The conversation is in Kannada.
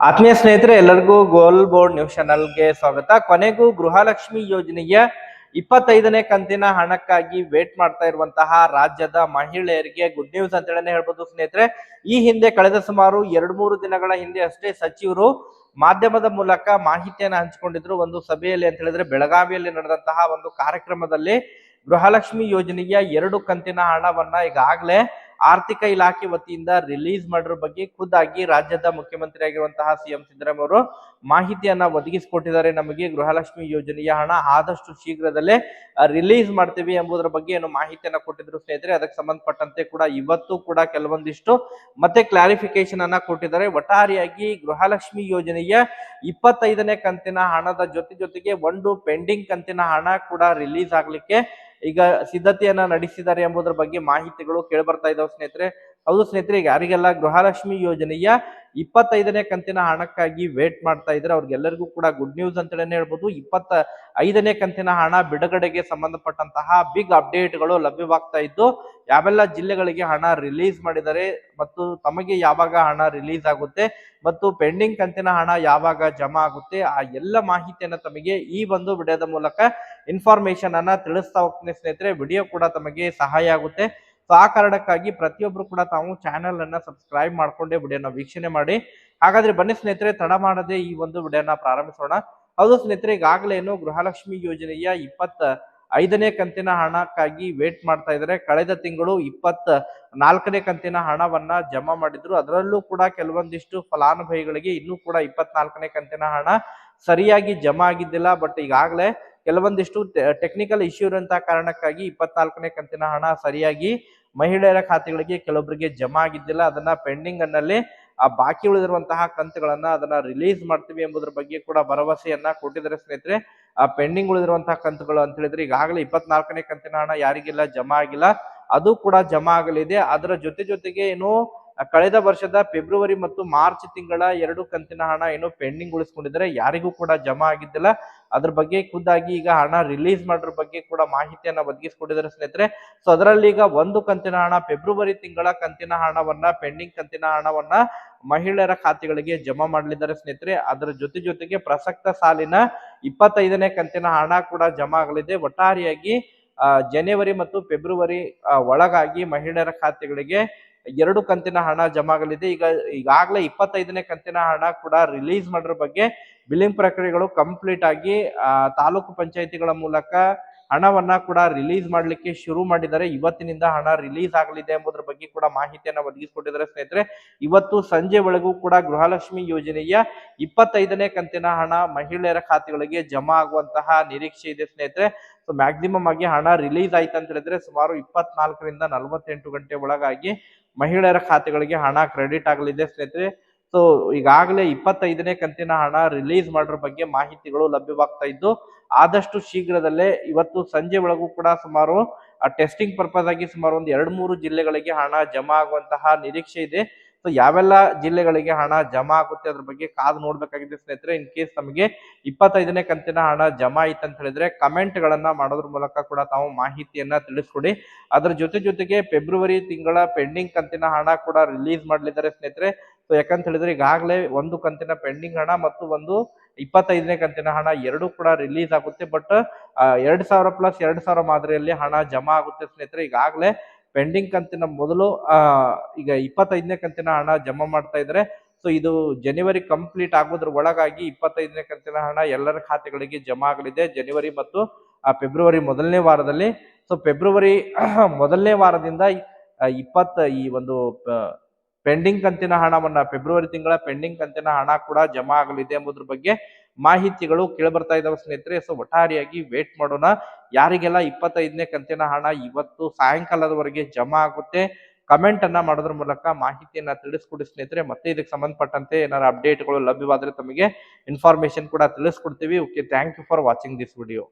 ಆತ್ಮೀಯ ಸ್ನೇಹಿತರೆ, ಎಲ್ಲರಿಗೂ ಗೋಲ್ ಬೋರ್ಡ್ ನ್ಯೂಸ್ ಚಾನಲ್ಗೆ ಸ್ವಾಗತ. ಕೊನೆಗೂ ಗೃಹಲಕ್ಷ್ಮಿ ಯೋಜನೆಯ ಇಪ್ಪತ್ತೈದನೇ ಕಂತಿನ ಹಣಕ್ಕಾಗಿ ವೇಟ್ ಮಾಡ್ತಾ ಇರುವಂತಹ ರಾಜ್ಯದ ಮಹಿಳೆಯರಿಗೆ ಗುಡ್ ನ್ಯೂಸ್ ಅಂತ ಹೇಳನೆ ಹೇಳ್ಬೋದು ಸ್ನೇಹಿತರೆ. ಈ ಹಿಂದೆ ಕಳೆದ ಸುಮಾರು ಎರಡು ಮೂರು ದಿನಗಳ ಹಿಂದೆ ಅಷ್ಟೇ ಸಚಿವರು ಮಾಧ್ಯಮದ ಮೂಲಕ ಮಾಹಿತಿಯನ್ನು ಹಂಚಿಕೊಂಡಿದ್ರು. ಒಂದು ಸಭೆಯಲ್ಲಿ ಅಂತ ಹೇಳಿದ್ರೆ ಬೆಳಗಾವಿಯಲ್ಲಿ ನಡೆದಂತಹ ಒಂದು ಕಾರ್ಯಕ್ರಮದಲ್ಲಿ ಗೃಹಲಕ್ಷ್ಮಿ ಯೋಜನೆಯ ಎರಡು ಕಂತಿನ ಹಣವನ್ನ ಈಗಾಗಲೇ ಆರ್ಥಿಕ ಇಲಾಖೆ ವತಿಯಿಂದ ರಿಲೀಸ್ ಮಾಡಿರೋ ಬಗ್ಗೆ ಖುದ್ದಾಗಿ ರಾಜ್ಯದ ಮುಖ್ಯಮಂತ್ರಿ ಆಗಿರುವಂತಹ ಸಿಎಂ ಸಿದ್ದರಾಮಯ್ಯ ಅವರು ಮಾಹಿತಿಯನ್ನ ಒದಗಿಸಿಕೊಟ್ಟಿದ್ದಾರೆ. ನಮಗೆ ಗೃಹಲಕ್ಷ್ಮಿ ಯೋಜನೆಯ ಹಣ ಆದಷ್ಟು ಶೀಘ್ರದಲ್ಲೇ ರಿಲೀಸ್ ಮಾಡ್ತೀವಿ ಎಂಬುದರ ಬಗ್ಗೆ ಏನು ಮಾಹಿತಿಯನ್ನ ಕೊಟ್ಟಿದ್ರು ಸ್ನೇಹಿತರೆ, ಅದಕ್ಕೆ ಸಂಬಂಧಪಟ್ಟಂತೆ ಕೂಡ ಇವತ್ತು ಕೂಡ ಕೆಲವೊಂದಿಷ್ಟು ಮತ್ತೆ ಕ್ಲಾರಿಫಿಕೇಶನ್ ಅನ್ನ ಕೊಟ್ಟಿದ್ದಾರೆ. ಒಟ್ಟಾರೆಯಾಗಿ ಗೃಹಲಕ್ಷ್ಮಿ ಯೋಜನೆಯ ಇಪ್ಪತ್ತೈದನೇ ಕಂತಿನ ಹಣದ ಜೊತೆ ಜೊತೆಗೆ ಒಂದು ಪೆಂಡಿಂಗ್ ಕಂತಿನ ಹಣ ಕೂಡ ರಿಲೀಸ್ ಆಗ್ಲಿಕ್ಕೆ ಈಗ ಸಿದ್ಧತೆಯನ್ನ ನಡೆಸಿದ್ದಾರೆ ಎಂಬುದರ ಬಗ್ಗೆ ಮಾಹಿತಿಗಳು ಕೇಳಿ ಬರ್ತಾ ಇದಾವೆ ಸ್ನೇಹಿತರೆ. ಹೌದು ಸ್ನೇಹಿತರೆ, ಈಗ ಯಾರಿಗೆಲ್ಲ ಗೃಹಲಕ್ಷ್ಮಿ ಯೋಜನೆಯ ಇಪ್ಪತ್ತೈದನೇ ಕಂತಿನ ಹಣಕ್ಕಾಗಿ ವೇಟ್ ಮಾಡ್ತಾ ಇದ್ರೆ ಅವ್ರಿಗೆಲ್ಲರಿಗೂ ಕೂಡ ಗುಡ್ ನ್ಯೂಸ್ ಅಂತಲೇ ಹೇಳ್ಬೋದು. ಇಪ್ಪತ್ತ ಐದನೇ ಕಂತಿನ ಹಣ ಬಿಡುಗಡೆಗೆ ಸಂಬಂಧಪಟ್ಟಂತಹ ಬಿಗ್ ಅಪ್ಡೇಟ್ಗಳು ಲಭ್ಯವಾಗ್ತಾ ಇದ್ದು, ಯಾವೆಲ್ಲ ಜಿಲ್ಲೆಗಳಿಗೆ ಹಣ ರಿಲೀಸ್ ಮಾಡಿದ್ದಾರೆ ಮತ್ತು ತಮಗೆ ಯಾವಾಗ ಹಣ ರಿಲೀಸ್ ಆಗುತ್ತೆ ಮತ್ತು ಪೆಂಡಿಂಗ್ ಕಂತಿನ ಹಣ ಯಾವಾಗ ಜಮಾ ಆಗುತ್ತೆ, ಆ ಎಲ್ಲ ಮಾಹಿತಿಯನ್ನು ತಮಗೆ ಈ ಒಂದು ವಿಡಿಯೋದ ಮೂಲಕ ಇನ್ಫಾರ್ಮೇಶನ್ ಅನ್ನ ತಿಳಿಸ್ತಾ ಹೋಗ್ತೀನಿ ಸ್ನೇಹಿತರೆ. ವಿಡಿಯೋ ಕೂಡ ತಮಗೆ ಸಹಾಯ ಆಗುತ್ತೆ. ಸೊ ಆ ಕಾರಣಕ್ಕಾಗಿ ಪ್ರತಿಯೊಬ್ರು ಕೂಡ ತಾವು ಚಾನೆಲ್ ಅನ್ನ ಸಬ್ಸ್ಕ್ರೈಬ್ ಮಾಡ್ಕೊಂಡೇ ವಿಡಿಯೋನ ವೀಕ್ಷಣೆ ಮಾಡಿ. ಹಾಗಾದ್ರೆ ಬನ್ನಿ ಸ್ನೇಹಿತರೆ, ತಡ ಮಾಡದೆ ಈ ಒಂದು ವಿಡಿಯೋನ ಪ್ರಾರಂಭಿಸೋಣ. ಹೌದು ಸ್ನೇಹಿತರೆ, ಈಗಾಗಲೇ ಏನು ಗೃಹಲಕ್ಷ್ಮಿ ಯೋಜನೆಯ ಇಪ್ಪತ್ತ ಐದನೇ ಕಂತಿನ ಹಣಕ್ಕಾಗಿ ವೇಟ್ ಮಾಡ್ತಾ ಇದ್ದಾರೆ. ಕಳೆದ ತಿಂಗಳು ಇಪ್ಪತ್ತ ನಾಲ್ಕನೇ ಕಂತಿನ ಹಣವನ್ನ ಜಮಾ ಮಾಡಿದ್ರು. ಅದರಲ್ಲೂ ಕೂಡ ಕೆಲವೊಂದಿಷ್ಟು ಫಲಾನುಭವಿಗಳಿಗೆ ಇನ್ನೂ ಕೂಡ ಇಪ್ಪತ್ನಾಲ್ಕನೇ ಕಂತಿನ ಹಣ ಸರಿಯಾಗಿ ಜಮಾ ಆಗಿದ್ದಿಲ್ಲ. ಬಟ್ ಈಗಾಗಲೇ ಕೆಲವೊಂದಿಷ್ಟು ಟೆಕ್ನಿಕಲ್ ಇಶ್ಯೂ ಇರುವಂತಹ ಕಾರಣಕ್ಕಾಗಿ ಇಪ್ಪತ್ನಾಲ್ಕನೇ ಕಂತಿನ ಹಣ ಸರಿಯಾಗಿ ಮಹಿಳೆಯರ ಖಾತೆಗಳಿಗೆ ಕೆಲವೊಬ್ಬರಿಗೆ ಜಮಾ ಆಗಿದ್ದಿಲ್ಲ. ಅದನ್ನ ಪೆಂಡಿಂಗ್ ಅನ್ನಲ್ಲಿ ಆ ಬಾಕಿ ಉಳಿದಿರುವಂತಹ ಕಂತುಗಳನ್ನ ಅದನ್ನ ರಿಲೀಸ್ ಮಾಡ್ತೀವಿ ಎಂಬುದರ ಬಗ್ಗೆ ಕೂಡ ಭರವಸೆಯನ್ನ ಕೊಟ್ಟಿದ್ದಾರೆ ಸ್ನೇಹಿತರೆ. ಆ ಪೆಂಡಿಂಗ್ ಉಳಿದಿರುವಂತಹ ಕಂತುಗಳು ಅಂತ ಹೇಳಿದ್ರೆ ಈಗಾಗಲೇ ಇಪ್ಪತ್ನಾಲ್ಕನೇ ಕಂತಿನ ಹಣ ಯಾರಿಗಿಲ್ಲ ಜಮಾ ಆಗಿಲ್ಲ. ಅದು ಕೂಡ ಜಮಾ ಆಗಲಿದೆ. ಅದರ ಜೊತೆ ಜೊತೆಗೆ ಏನು ಕಳೆದ ವರ್ಷದ ಫೆಬ್ರವರಿ ಮತ್ತು ಮಾರ್ಚ್ ತಿಂಗಳ ಎರಡು ಕಂತಿನ ಹಣ ಏನು ಪೆಂಡಿಂಗ್ ಉಳಿಸ್ಕೊಂಡಿದ್ದಾರೆ. ಯಾರಿಗೂ ಕೂಡ ಜಮಾ ಆಗಿದ್ದಿಲ್ಲ. ಅದ್ರ ಬಗ್ಗೆ ಖುದ್ದಾಗಿ ಈಗ ಹಣ ರಿಲೀಸ್ ಮಾಡೋದ್ರ ಬಗ್ಗೆ ಕೂಡ ಮಾಹಿತಿಯನ್ನ ಒದಗಿಸ್ಕೊಟ್ಟಿದ್ದಾರೆ ಸ್ನೇಹಿತರೆ. ಸೊ ಅದರಲ್ಲಿ ಈಗ ಒಂದು ಕಂತಿನ ಹಣ ಫೆಬ್ರವರಿ ತಿಂಗಳ ಕಂತಿನ ಹಣವನ್ನ ಪೆಂಡಿಂಗ್ ಕಂತಿನ ಹಣವನ್ನ ಮಹಿಳೆಯರ ಖಾತೆಗಳಿಗೆ ಜಮಾ ಮಾಡಲಿದ್ದಾರೆ ಸ್ನೇಹಿತರೆ. ಅದರ ಜೊತೆ ಜೊತೆಗೆ ಪ್ರಸಕ್ತ ಸಾಲಿನ ಇಪ್ಪತ್ತೈದನೇ ಕಂತಿನ ಹಣ ಕೂಡ ಜಮಾ ಆಗಲಿದೆ. ಒಟ್ಟಾರೆಯಾಗಿ ಜನವರಿ ಮತ್ತು ಫೆಬ್ರವರಿ ಒಳಗಾಗಿ ಮಹಿಳೆಯರ ಖಾತೆಗಳಿಗೆ ಎರಡು ಕಂತಿನ ಹಣ ಜಮಾ ಆಗಲಿದೆ. ಈಗ ಈಗಾಗಲೇ ಇಪ್ಪತ್ತೈದನೇ ಕಂತಿನ ಹಣ ಕೂಡ ರಿಲೀಸ್ ಮಾಡೋದ್ರ ಬಗ್ಗೆ ಬಿಲ್ಲಿಂಗ್ ಪ್ರಕ್ರಿಯೆಗಳು ಕಂಪ್ಲೀಟ್ ಆಗಿ ತಾಲೂಕು ಪಂಚಾಯಿತಿಗಳ ಮೂಲಕ ಹಣವನ್ನ ಕೂಡ ರಿಲೀಸ್ ಮಾಡಲಿಕ್ಕೆ ಶುರು ಮಾಡಿದ್ದಾರೆ. ಇವತ್ತಿನಿಂದ ಹಣ ರಿಲೀಸ್ ಆಗಲಿದೆ ಎಂಬುದರ ಬಗ್ಗೆ ಕೂಡ ಮಾಹಿತಿಯನ್ನು ಒದಗಿಸಿಕೊಟ್ಟಿದ್ದಾರೆ ಸ್ನೇಹಿತರೆ. ಇವತ್ತು ಸಂಜೆ ಒಳಗೂ ಕೂಡ ಗೃಹಲಕ್ಷ್ಮಿ ಯೋಜನೆಯ ಇಪ್ಪತ್ತೈದನೇ ಕಂತಿನ ಹಣ ಮಹಿಳೆಯರ ಖಾತೆಗಳಿಗೆ ಜಮಾ ಆಗುವಂತಹ ನಿರೀಕ್ಷೆ ಇದೆ ಸ್ನೇಹಿತರೆ. ಸೊ ಮ್ಯಾಕ್ಸಿಮಮ್ ಆಗಿ ಹಣ ರಿಲೀಸ್ ಆಯ್ತು ಅಂತ ಹೇಳಿದ್ರೆ ಸುಮಾರು ಇಪ್ಪತ್ನಾಲ್ಕರಿಂದ ನಲವತ್ತೆಂಟು ಗಂಟೆ ಒಳಗಾಗಿ ಮಹಿಳೆಯರ ಖಾತೆಗಳಿಗೆ ಹಣ ಕ್ರೆಡಿಟ್ ಆಗಲಿದೆ ಸ್ನೇಹಿತರೆ. ಸೊ ಈಗಾಗಲೇ ಇಪ್ಪತ್ತೈದನೇ ಕಂತಿನ ಹಣ ರಿಲೀಸ್ ಮಾಡಿರೋ ಬಗ್ಗೆ ಮಾಹಿತಿಗಳು ಲಭ್ಯವಾಗ್ತಾ ಇದ್ದು, ಆದಷ್ಟು ಶೀಘ್ರದಲ್ಲೇ ಇವತ್ತು ಸಂಜೆ ಒಳಗೂ ಕೂಡ ಸುಮಾರು ಟೆಸ್ಟಿಂಗ್ ಪರ್ಪಸ್ ಆಗಿ ಸುಮಾರು ಒಂದು ಎರಡು ಮೂರು ಜಿಲ್ಲೆಗಳಿಗೆ ಹಣ ಜಮಾ ಆಗುವಂತಹ ನಿರೀಕ್ಷೆ ಇದೆ. ಸೊ ಯಾವೆಲ್ಲ ಜಿಲ್ಲೆಗಳಿಗೆ ಹಣ ಜಮಾ ಆಗುತ್ತೆ ಅದ್ರ ಬಗ್ಗೆ ಕಾದು ನೋಡ್ಬೇಕಾಗಿದೆ ಸ್ನೇಹಿತರೆ. ಇನ್ ಕೇಸ್ ನಮಗೆ ಇಪ್ಪತ್ತೈದನೇ ಕಂತಿನ ಹಣ ಜಮಾ ಆಯ್ತು ಅಂತ ಹೇಳಿದ್ರೆ ಕಮೆಂಟ್ ಗಳನ್ನ ಮಾಡೋದ್ರ ಮೂಲಕ ಕೂಡ ತಾವು ಮಾಹಿತಿಯನ್ನ ತಿಳಿಸ್ಕೊಡಿ. ಅದ್ರ ಜೊತೆ ಜೊತೆಗೆ ಫೆಬ್ರವರಿ ತಿಂಗಳ ಪೆಂಡಿಂಗ್ ಕಂತಿನ ಹಣ ಕೂಡ ರಿಲೀಸ್ ಮಾಡಲಿದ್ದಾರೆ ಸ್ನೇಹಿತರೆ. ಸೊ ಯಾಕಂತ ಹೇಳಿದ್ರೆ ಈಗಾಗಲೇ ಒಂದು ಕಂತಿನ ಪೆಂಡಿಂಗ್ ಹಣ ಮತ್ತು ಒಂದು ಇಪ್ಪತ್ತೈದನೇ ಕಂತಿನ ಹಣ ಎರಡು ಕೂಡ ರಿಲೀಸ್ ಆಗುತ್ತೆ. ಬಟ್ ಎರಡ್ ಸಾವಿರ ಪ್ಲಸ್ ಎರಡ್ ಸಾವಿರ ಮಾದರಿಯಲ್ಲಿ ಹಣ ಜಮಾ ಆಗುತ್ತೆ ಸ್ನೇಹಿತರೆ. ಈಗಾಗಲೇ ಪೆಂಡಿಂಗ್ ಕಂತಿನ ಮೊದಲು ಈಗ ಇಪ್ಪತ್ತೈದನೇ ಕಂತಿನ ಹಣ ಜಮಾ ಮಾಡ್ತಾ ಇದ್ರೆ ಸೊ ಇದು ಜನವರಿ ಕಂಪ್ಲೀಟ್ ಆಗೋದ್ರ ಒಳಗಾಗಿ ಇಪ್ಪತ್ತೈದನೇ ಕಂತಿನ ಹಣ ಎಲ್ಲರ ಖಾತೆಗಳಿಗೆ ಜಮಾ ಆಗಲಿದೆ. ಜನವರಿ ಮತ್ತು ಫೆಬ್ರವರಿ ಮೊದಲನೇ ವಾರದಲ್ಲಿ. ಸೊ ಫೆಬ್ರವರಿ ಮೊದಲನೇ ವಾರದಿಂದ ಇಪ್ಪತ್ತ, ಈ ಒಂದು ಪೆಂಡಿಂಗ್ ಕಂತಿನ ಹಣವನ್ನ, ಫೆಬ್ರವರಿ ತಿಂಗಳ ಪೆಂಡಿಂಗ್ ಕಂತಿನ ಹಣ ಕೂಡ ಜಮಾ ಆಗಲಿದೆ ಎಂಬುದ್ರ ಬಗ್ಗೆ ಮಾಹಿತಿಗಳು ಕೇಳಬರ್ತಾ ಇದಾವೆ ಸ್ನೇಹಿತರೆ. ಸೊ ಒಟ್ಟಾರಿಯಾಗಿ ವೇಟ್ ಮಾಡೋಣ. ಯಾರಿಗೆಲ್ಲ ಇಪ್ಪತ್ತೈದನೇ ಕಂತಿನ ಹಣ ಇವತ್ತು ಸಾಯಂಕಾಲದವರೆಗೆ ಜಮಾ ಆಗುತ್ತೆ ಕಮೆಂಟ್ ಅನ್ನ ಮಾಡೋದ್ರ ಮೂಲಕ ಮಾಹಿತಿಯನ್ನ ತಿಳಿಸ್ಕೊಡಿ ಸ್ನೇಹಿತರೆ. ಮತ್ತೆ ಇದಕ್ಕೆ ಸಂಬಂಧಪಟ್ಟಂತೆ ಏನಾದ್ರು ಅಪ್ಡೇಟ್ಗಳು ಲಭ್ಯವಾದ್ರೆ ತಮಗೆ ಇನ್ಫಾರ್ಮೇಶನ್ ಕೂಡ ತಿಳಿಸ್ಕೊಡ್ತೀವಿ. Okay thank you for watching this video